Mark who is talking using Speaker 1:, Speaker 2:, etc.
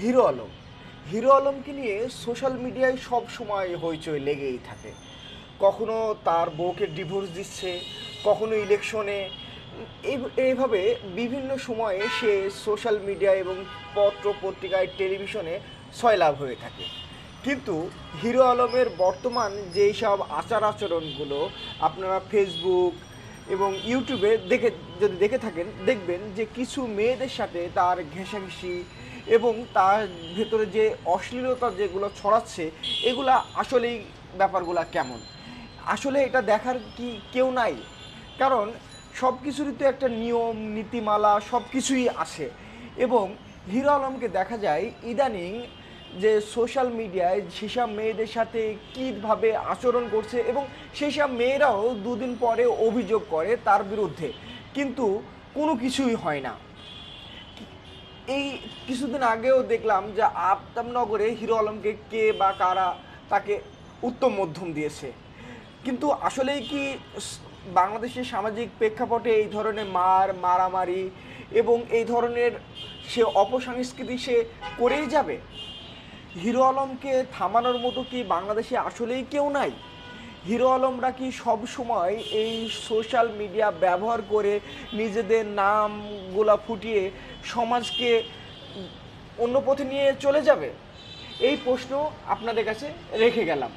Speaker 1: Hero Alam. Hero আলমকে নিয়ে social মিডিয়ায় সব সময় হইচই লেগেই থাকে। কখনো তার বউকে ডিভোর্স দিচ্ছে, কখনো ইলেকশনে। এই- এইভাবে বিভিন্ন সময়ে সে সোশ্যাল মিডিয়া এবং পত্র পত্রিকায়, টেলিভিশনে সয়লাভ হয়ে থাকে। কিন্তু হিরো আলমের বর্তমান যেই সব আচার আচরণগুলো আপনারা ফেসবুক এবং ইউটিউবে দেখে, যদি দেখে থাকেন, দেখবেন যে কিছু মেয়েদের সাথে তার ঘেঁষাঘেঁষি এবং তার ভেতরে যে অশ্লীলতা যেগুলো ছড়াচ্ছে, এগুলা আসলেই ব্যাপারগুলা কেমন? আসলে এটা দেখার কি কেউ নাই। কারণ সব কিছুরই তো একটা নিয়ম, নীতিমালা সব কিছুই আসে এবং হিরো আলমকে দেখা যায় ইদানিং যে সোশ্যাল মিডিয়ায় সেসব মেয়েদের সাথে কীভাবে আচরণ করছে এবং সেই সব মেয়েরাও দুদিন পরে অভিযোগ করে তার বিরুদ্ধে। কিন্তু কোনো কিছুই হয় না। এই কিছুদিন আগেও দেখলাম যে আফতাবনগরে হিরো আলমকে কে বা কারা তাকে উত্তম মধ্যম দিয়েছে। কিন্তু আসলেই কি বাংলাদেশের সামাজিক প্রেক্ষাপটে এই ধরনের মার, মারামারি এবং এই ধরনের সে অপসংস্কৃতি সে করেই যাবে? হিরো আলমকে থামানোর মতো কি বাংলাদেশে আসলেই কেউ নাই? হিরো আলমরা কি সব সময় এই সোশ্যাল মিডিয়া ব্যবহার করে নিজেদের নামগুলা ফুটিয়ে সমাজকে অন্য পথে নিয়ে চলে যাবে? এই প্রশ্ন আপনাদের কাছে রেখে গেলাম।